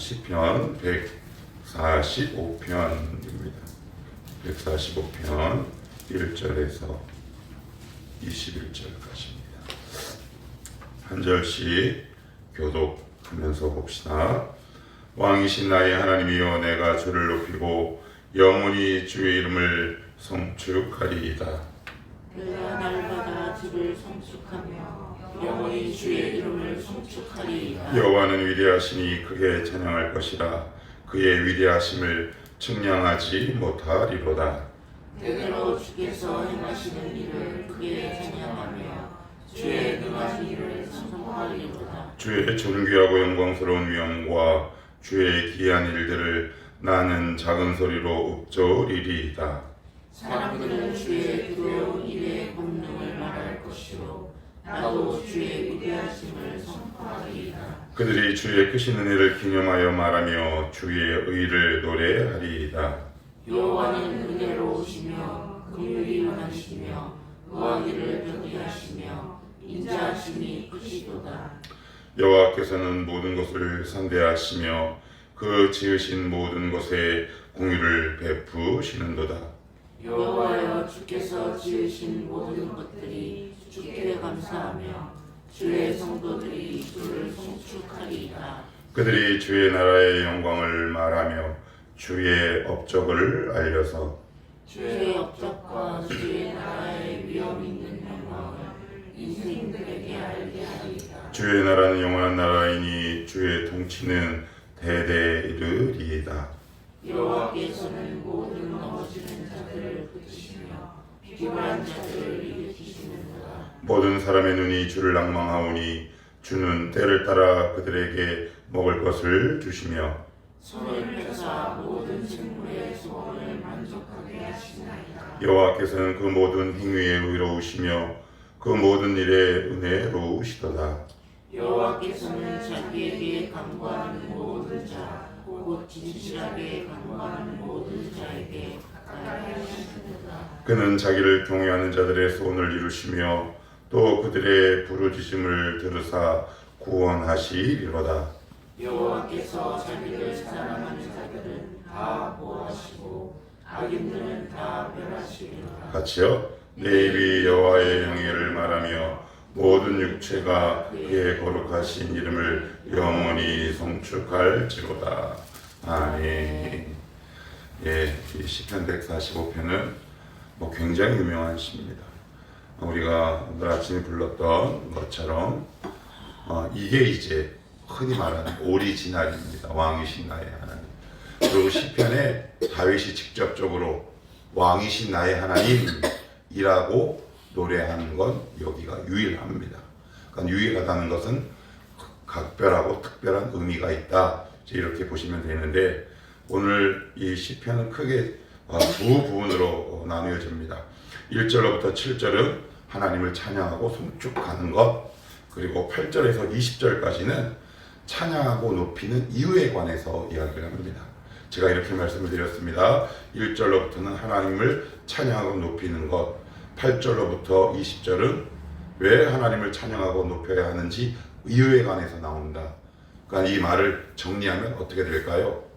시편 145편입니다. 145편 1절에서 21절까지입니다. 한 절씩 교독하면서 봅시다. 왕이신 나의 하나님이여 내가 주를 높이고 영원히 주의 이름을 성축하리이다. 내가 날마다 주를 성축하며 영원히 주의 이름을 성축하리이다. 여호와는 위대하시니 크게 찬양할 것이라 그의 위대하심을 측량하지 못하리로다. 때때로 주께서 행하시는 일을 크게 찬양하며 주의 능한 일을 선포하리로다. 주의 존귀하고 영광스러운 위엄과 주의 기한 일들을 나는 작은 소리로 읊조리리이다. 사람들은 주의 두려운 일의 권능을 말할 것이요 나도 주의 위대하심을 선포하리이다. 그들이 주의 크신 은혜를 기념하여 말하며 주의 의를 노래하리이다. 여호와는 은혜로우시며 긍휼이 많으시며 노하기를 편리하시며 인자하심이 크시도다. 여호와께서는 모든 것을 상대하시며 그 지으신 모든 것에 공유를 베푸시는도다. 여호와여 주께서 지으신 모든 것들이 주께 감사하며 주의 성도들이 주를 송축하리이다. 그들이 주의 나라의 영광을 말하며 주의 업적을 알려서 주의 업적과 주의 나라의 위엄 있는 영광을 인생들에게 알게 하리이다. 주의 나라는 영원한 나라이니 주의 통치는 대대 이르리이다. 여호와께서는 모든 넘어지는 자들을 붙이시며 모든 사람의 눈이 주를 낭망하오니 주는 때를 따라 그들에게 먹을 것을 주시며. 여호와께서는 그 모든 행위에 의로우시며 그 모든 일에 은혜로우시도다. 여호와께서는 자기에게 간구하는 모든 자, 곧 진실하게 간구하는 모든 자에게 가까이 하시는도다. 그는 자기를 경외하는 자들의 소원을 이루시며 또 그들의 부르짖음을 들으사 구원하시리로다. 여호와께서 자기를 사랑하는 자들은 다 보호하시고 악인들은 다 멸하시리로다. 같이요. 내 입이 여호와의 영예를 말하며 모든 육체가 그의 거룩하신 이름을 영원히 성축할지로다. 아멘. 예, 이 시편 145편은 뭐 굉장히 유명한 시입니다. 우리가 오늘 아침에 불렀던 것처럼 어, 이게 이제 흔히 말하는 오리지널입니다. 왕이신 나의 하나님. 그리고 시편에 다윗이 직접적으로 왕이신 나의 하나님이라고 노래하는 건 여기가 유일합니다. 그러니까 유일하다는 것은 각별하고 특별한 의미가 있다. 이렇게 보시면 되는데 오늘 이 시편은 크게 어, 두 부분으로 나누어집니다. 1절로부터 7절은 하나님을 찬양하고 송축하는 것 그리고 8절에서 20절까지는 찬양하고 높이는 이유에 관해서 이야기를 합니다. 제가 이렇게 말씀을 드렸습니다. 1절로부터는 하나님을 찬양하고 높이는 것, 8절로부터 20절은 왜 하나님을 찬양하고 높여야 하는지 이유에 관해서 나온다. 그러니까 이 말을 정리하면 어떻게 될까요?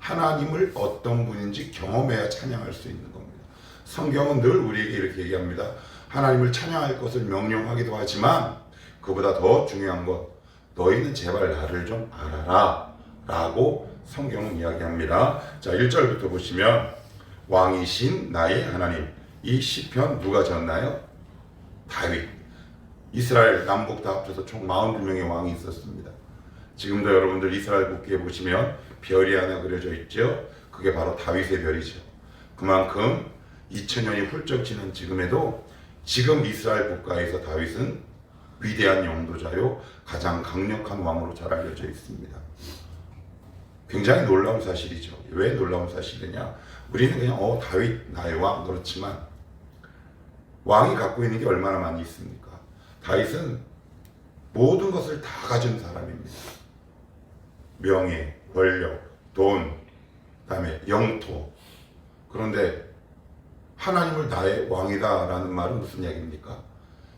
하나님을 어떤 분인지 경험해야 찬양할 수 있는 겁니다. 성경은 늘 우리에게 이렇게 얘기합니다. 하나님을 찬양할 것을 명령하기도 하지만 그보다 더 중요한 것, 너희는 제발 나를 좀 알아라. 라고 성경은 이야기합니다. 자, 1절부터 보시면 왕이신 나의 하나님. 이 시편 누가 졌나요? 다윗. 이스라엘 남북 다 합쳐서 총 42명의 왕이 있었습니다. 지금도 여러분들 이스라엘 국기에 보시면 별이 하나 그려져 있죠. 그게 바로 다윗의 별이죠. 그만큼 2000년이 훌쩍 지난 지금에도 지금 이스라엘 국가에서 다윗은 위대한 영도자요 가장 강력한 왕으로 잘 알려져 있습니다. 굉장히 놀라운 사실이죠. 왜 놀라운 사실이냐? 우리는 그냥 어 다윗 나의 왕 그렇지만 왕이 갖고 있는 게 얼마나 많이 있습니까? 다윗은 모든 것을 다 가진 사람입니다. 명예, 권력, 돈, 그다음에 영토. 그런데 하나님을 나의 왕이다라는 말은 무슨 얘기입니까?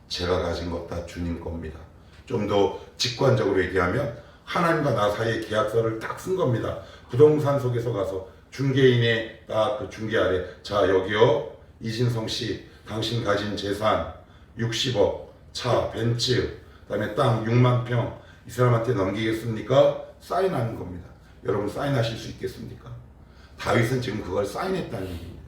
제가 가진 것 다 주님 겁니다. 좀 더 직관적으로 얘기하면 하나님과 나 사이에 계약서를 딱 쓴 겁니다. 부동산 속에서 가서 중개인의 딱 그 중개 아래 자 여기요 이진성 씨 당신 가진 재산 60억 차 벤츠 그다음에 땅 6만 평 이 사람한테 넘기겠습니까? 사인하는 겁니다. 여러분 사인하실 수 있겠습니까? 다윗은 지금 그걸 사인했다는 얘기입니다.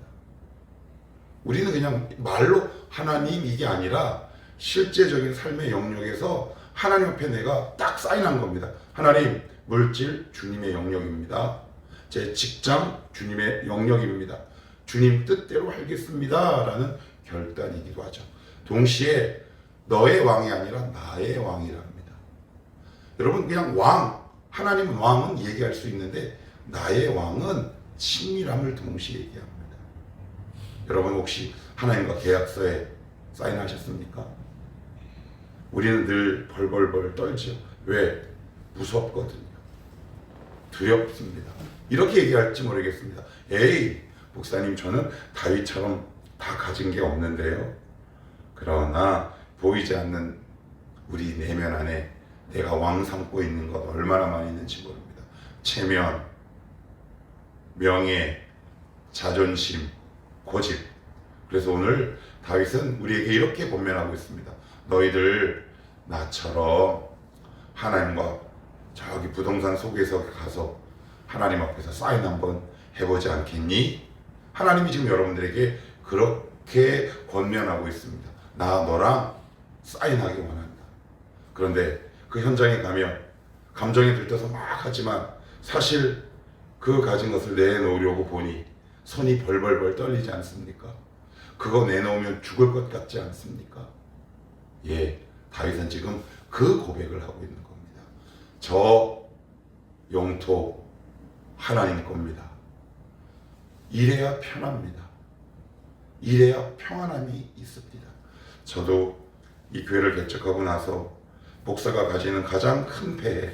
우리는 그냥 말로 하나님 이게 아니라 실제적인 삶의 영역에서 하나님 앞에 내가 딱 사인한 겁니다. 하나님, 물질 주님의 영역입니다. 제 직장 주님의 영역입니다. 주님 뜻대로 하겠습니다. 라는 결단이기도 하죠. 동시에 너의 왕이 아니라 나의 왕이랍니다. 여러분 그냥 왕, 하나님은 왕은 얘기할 수 있는데 나의 왕은 친밀함을 동시에 얘기합니다. 여러분 혹시 하나님과 계약서에 사인하셨습니까? 우리는 늘 벌벌벌 떨죠. 왜? 무섭거든요. 두렵습니다. 이렇게 얘기할지 모르겠습니다. 에이, 목사님 저는 다윗처럼 다 가진 게 없는데요. 그러나 보이지 않는 우리 내면 안에 내가 왕 삼고 있는 것 얼마나 많이 있는지 모릅니다. 체면, 명예, 자존심, 고집. 그래서 오늘 다윗은 우리에게 이렇게 권면하고 있습니다. 너희들 나처럼 하나님과 저기 부동산 속에서 가서 하나님 앞에서 사인 한번 해보지 않겠니? 하나님이 지금 여러분들에게 그렇게 권면하고 있습니다. 나 너랑 사인하기 원한다. 그런데 그 현장에 가면 감정이 들떠서 막 하지만 사실 그 가진 것을 내놓으려고 보니 손이 벌벌벌 떨리지 않습니까? 그거 내놓으면 죽을 것 같지 않습니까? 예, 다윗은 지금 그 고백을 하고 있는 겁니다. 저 영토 하나님 겁니다. 이래야 편합니다. 이래야 평안함이 있습니다. 저도 이 교회를 개척하고 나서 목사가 가지는 가장 큰 폐해,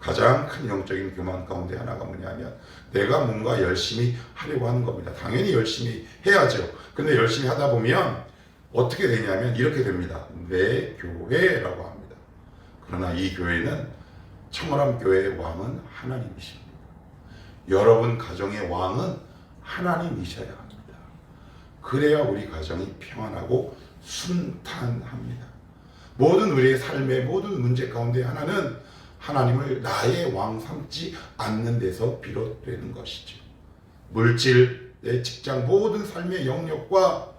가장 큰 영적인 교만 가운데 하나가 뭐냐면 내가 뭔가 열심히 하려고 하는 겁니다. 당연히 열심히 해야죠. 근데 열심히 하다 보면 어떻게 되냐면 이렇게 됩니다. 내 교회라고 합니다. 그러나 이 교회는 청월함 교회의 왕은 하나님이십니다. 여러분 가정의 왕은 하나님이셔야 합니다. 그래야 우리 가정이 평안하고 순탄합니다. 모든 우리의 삶의 모든 문제 가운데 하나는 하나님을 나의 왕 삼지 않는 데서 비롯되는 것이죠. 물질, 내 직장 모든 삶의 영역과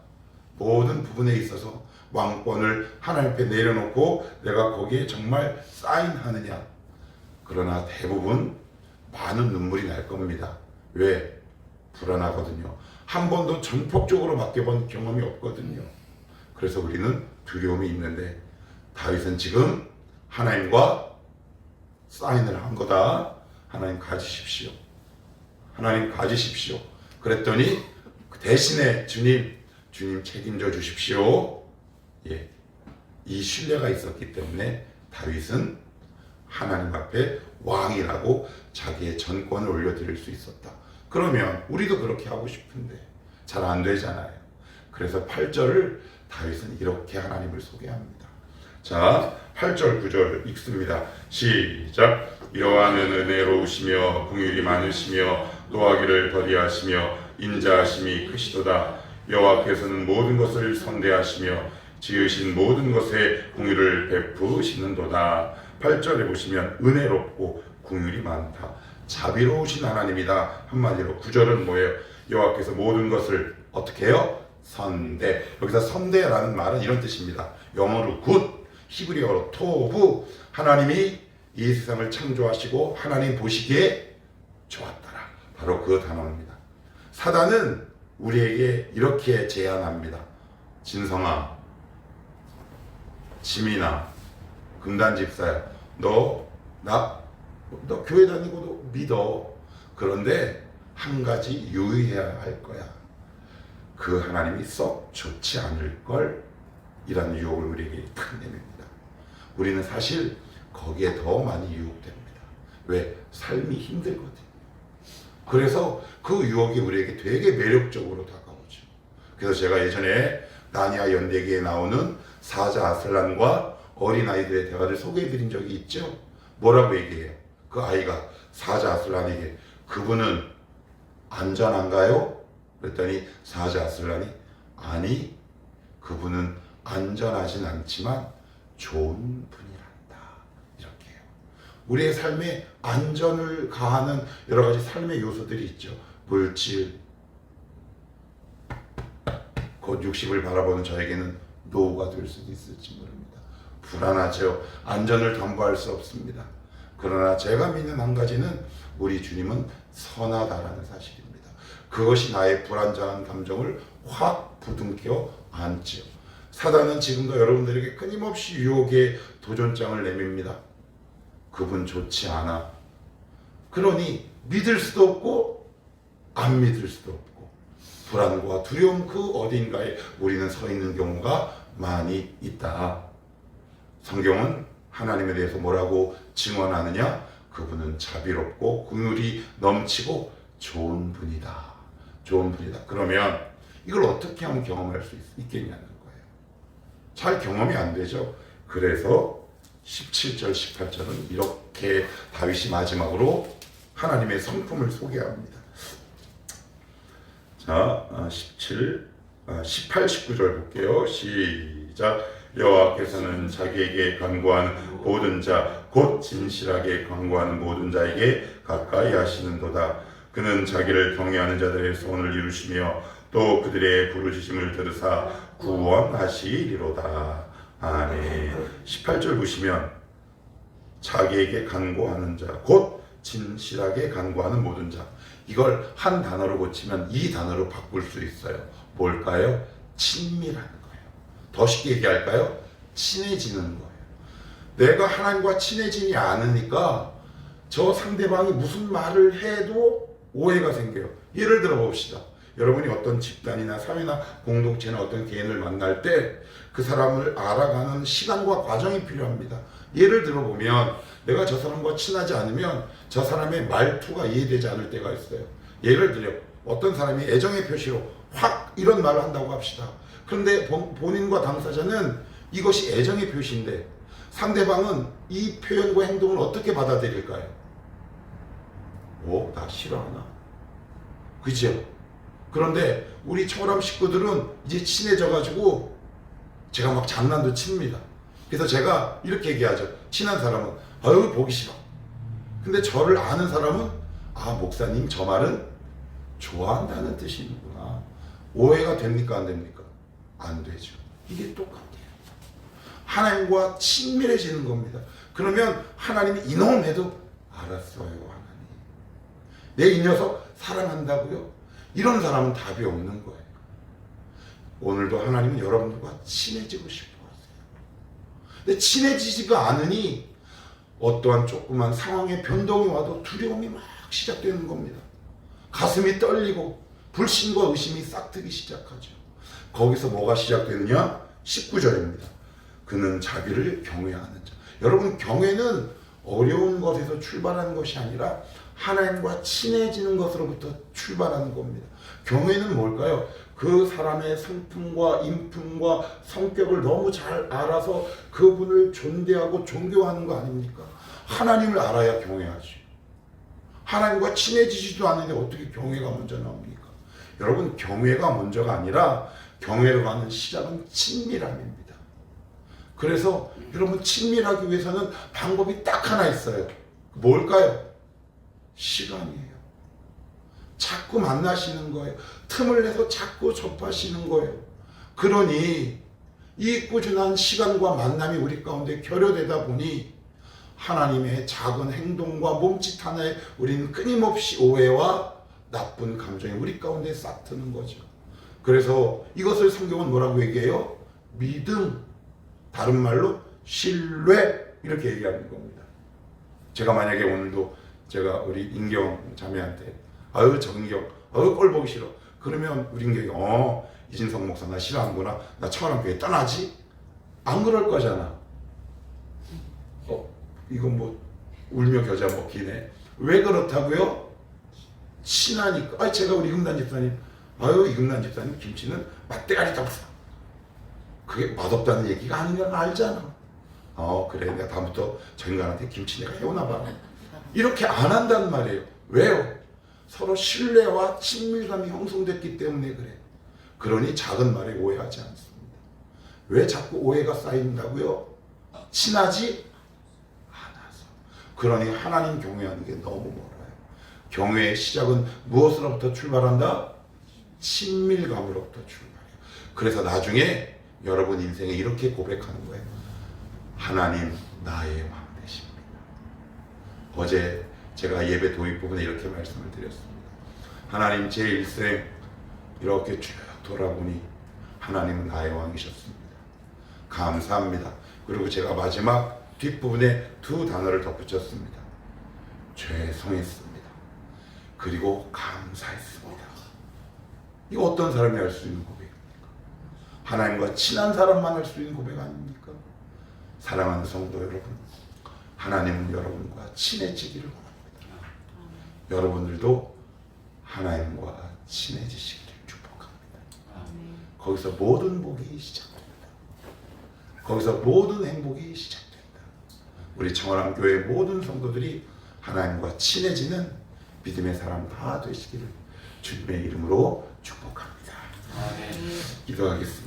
모든 부분에 있어서 왕권을 하나님 앞에 내려놓고 내가 거기에 정말 사인하느냐. 그러나 대부분 많은 눈물이 날 겁니다. 왜? 불안하거든요. 한 번도 전폭적으로 맡겨본 경험이 없거든요. 그래서 우리는 두려움이 있는데 다윗은 지금 하나님과 사인을 한 거다. 하나님 가지십시오. 하나님 가지십시오. 그랬더니 그 대신에 주님, 주님 책임져 주십시오. 예. 이 신뢰가 있었기 때문에 다윗은 하나님 앞에 왕이라고 자기의 전권을 올려드릴 수 있었다. 그러면 우리도 그렇게 하고 싶은데 잘 안 되잖아요. 그래서 8절을 다윗은 이렇게 하나님을 소개합니다. 자, 8절 9절 읽습니다. 시작. 여호와는 은혜로우시며 긍휼이 많으시며 노하기를 더디하시며 인자하심이 크시도다. 여호와께서는 모든 것을 선대하시며 지으신 모든 것에 긍휼을 베푸시는도다. 8절에 보시면 은혜롭고 긍휼이 많다. 자비로우신 하나님이다. 한마디로 9절은 뭐예요? 여호와께서 모든 것을 어떻게 해요? 선대. 여기서 선대라는 말은 이런 뜻입니다. 영어로 굿, 히브리어로 토부. 하나님이 이 세상을 창조하시고 하나님 보시기에 좋았더라. 바로 그 단어입니다. 사단은 우리에게 이렇게 제안합니다. 진성아, 지민아, 금단 집사야, 너, 나, 너 교회 다니고도 믿어. 그런데 한 가지 유의해야 할 거야. 그 하나님이 썩 좋지 않을 걸 이라는 유혹을 우리에게 탁 내밉니다. 우리는 사실 거기에 더 많이 유혹됩니다. 왜? 삶이 힘들거든요. 그래서 그 유혹이 우리에게 되게 매력적으로 다가오죠. 그래서 제가 예전에 나니아 연대기에 나오는 사자 아슬란과 어린아이들의 대화를 소개해 드린 적이 있죠. 뭐라고 얘기해요? 그 아이가 사자 아슬란에게 그분은 안전한가요? 그랬더니 사자 아슬란이 아니 그분은 안전하진 않지만 좋은 분이란다 이렇게요. 우리의 삶에 안전을 가하는 여러 가지 삶의 요소들이 있죠. 물질, 곧 60을 바라보는 저에게는 노후가 될 수도 있을지 모릅니다. 불안하죠. 안전을 담보할 수 없습니다. 그러나 제가 믿는 한 가지는 우리 주님은 선하다라는 사실입니다. 그것이 나의 불안정한 감정을 확 부둥켜 안지요. 사단은 지금도 여러분들에게 끊임없이 유혹의 도전장을 내밉니다. 그분 좋지 않아. 그러니 믿을 수도 없고 안 믿을 수도 없고 불안과 두려움 그 어딘가에 우리는 서 있는 경우가 많이 있다. 성경은 하나님에 대해서 뭐라고 증언하느냐? 그분은 자비롭고 긍휼이 넘치고 좋은 분이다. 좋은 분이다. 그러면 이걸 어떻게 하면 경험할 수 있, 겠냐는 거예요. 잘 경험이 안 되죠. 그래서 17절, 18절은 이렇게 다윗이 마지막으로 하나님의 성품을 소개합니다. 자, 아, 17, 아, 18, 19절 볼게요. 시작. 여호와께서는 자기에게 간구하는 모든 자, 곧 진실하게 간구하는 모든 자에게 가까이 하시는도다. 그는 자기를 경외하는 자들의 소원을 이루시며 또 그들의 부르짖음을 들으사 구원하시리로다. 아멘. 18절 보시면 자기에게 간구하는 자, 곧 진실하게 간구하는 모든 자. 이걸 한 단어로 고치면 이 단어로 바꿀 수 있어요. 뭘까요? 친밀하는 거예요. 더 쉽게 얘기할까요? 친해지는 거예요. 내가 하나님과 친해지지 않으니까 저 상대방이 무슨 말을 해도 오해가 생겨요. 예를 들어 봅시다. 여러분이 어떤 집단이나 사회나 공동체나 어떤 개인을 만날 때 그 사람을 알아가는 시간과 과정이 필요합니다. 예를 들어 보면 내가 저 사람과 친하지 않으면 저 사람의 말투가 이해되지 않을 때가 있어요. 예를 들어 어떤 사람이 애정의 표시로 확 이런 말을 한다고 합시다. 그런데 본- 본인과 당사자는 이것이 애정의 표시인데 상대방은 이 표현과 행동을 어떻게 받아들일까요? 오, 나 싫어하나? 그죠? 그런데 우리 초람 식구들은 이제 친해져가지고 제가 막 장난도 칩니다. 그래서 제가 이렇게 얘기하죠. 친한 사람은 아유 보기 싫어. 근데 저를 아는 사람은 아 목사님 저 말은 좋아한다는 뜻이구나. 오해가 됩니까 안 됩니까? 안 되죠. 이게 똑같아요. 하나님과 친밀해지는 겁니다. 그러면 하나님이 이놈 해도 알았어요 하나님. 내 이 녀석 사랑한다고요? 이런 사람은 답이 없는 거예요. 오늘도 하나님은 여러분들과 친해지고 싶어 하세요. 근데 친해지지가 않으니 어떠한 조그만 상황의 변동이 와도 두려움이 막 시작되는 겁니다. 가슴이 떨리고 불신과 의심이 싹트기 시작하죠. 거기서 뭐가 시작되느냐? 19절입니다. 그는 자기를 경외하는 자. 여러분 경외는 어려운 것에서 출발하는 것이 아니라 하나님과 친해지는 것으로부터 출발하는 겁니다. 경외는 뭘까요? 그 사람의 성품과 인품과 성격을 너무 잘 알아서 그분을 존대하고 존경하는 거 아닙니까? 하나님을 알아야 경외하지. 하나님과 친해지지도 않는데 어떻게 경외가 먼저 나옵니까? 여러분 경외가 먼저가 아니라 경외로 가는 시작은 친밀함입니다. 그래서 여러분 친밀하기 위해서는 방법이 딱 하나 있어요. 뭘까요? 시간이에요. 자꾸 만나시는 거예요. 틈을 내서 자꾸 접하시는 거예요. 그러니 이 꾸준한 시간과 만남이 우리 가운데 결여되다 보니 하나님의 작은 행동과 몸짓 하나에 우리는 끊임없이 오해와 나쁜 감정이 우리 가운데 싹트는 거죠. 그래서 이것을 성경은 뭐라고 얘기해요? 믿음, 다른 말로 신뢰 이렇게 얘기하는 겁니다. 제가 만약에 오늘도 제가 우리 인경 자매한테 아유 정경 아유 꼴 보기 싫어. 그러면 우리 인경이 어 이진성 목사 나 싫어하는구나. 나 청하람 교회 떠나지? 안 그럴 거잖아. 어 이건 뭐 울며 겨자 먹기네. 왜 그렇다고요? 친하니까. 아 제가 우리 이금단 집사님 아유 이금단 집사님 김치는 맛대가리 잡사 그게 맛없다는 얘기가 아닌 걸 알잖아. 어 그래. 내가 다음부터 저 인간한테 김치 내가 해오나 봐 이렇게 안 한단 말이에요. 왜요? 서로 신뢰와 친밀감이 형성됐기 때문에 그래요. 그러니 작은 말에 오해하지 않습니다. 왜 자꾸 오해가 쌓인다고요? 친하지 않아서. 그러니 하나님 경외하는 게 너무 멀어요. 경외의 시작은 무엇으로부터 출발한다? 친밀감으로부터 출발해요. 그래서 나중에 여러분 인생에 이렇게 고백하는 거예요. 하나님 나의 왕. 어제 제가 예배 도입 부분에 이렇게 말씀을 드렸습니다. 하나님 제 일생 이렇게 쭉 돌아보니 하나님은 나의 왕이셨습니다. 감사합니다. 그리고 제가 마지막 뒷부분에 두 단어를 덧붙였습니다. 죄송했습니다. 그리고 감사했습니다. 이거 어떤 사람이 할 수 있는 고백입니까? 하나님과 친한 사람만 할 수 있는 고백 아닙니까? 사랑하는 성도 여러분, 하나님은 여러분과 친해지기를 원합니다. 여러분들도 하나님과 친해지시기를 축복합니다. 거기서 모든 복이 시작됩니다. 거기서 모든 행복이 시작됩니다. 우리 청원함 교회 모든 성도들이 하나님과 친해지는 믿음의 사람 다 되시기를 주님의 이름으로 축복합니다. 기도하겠습니다.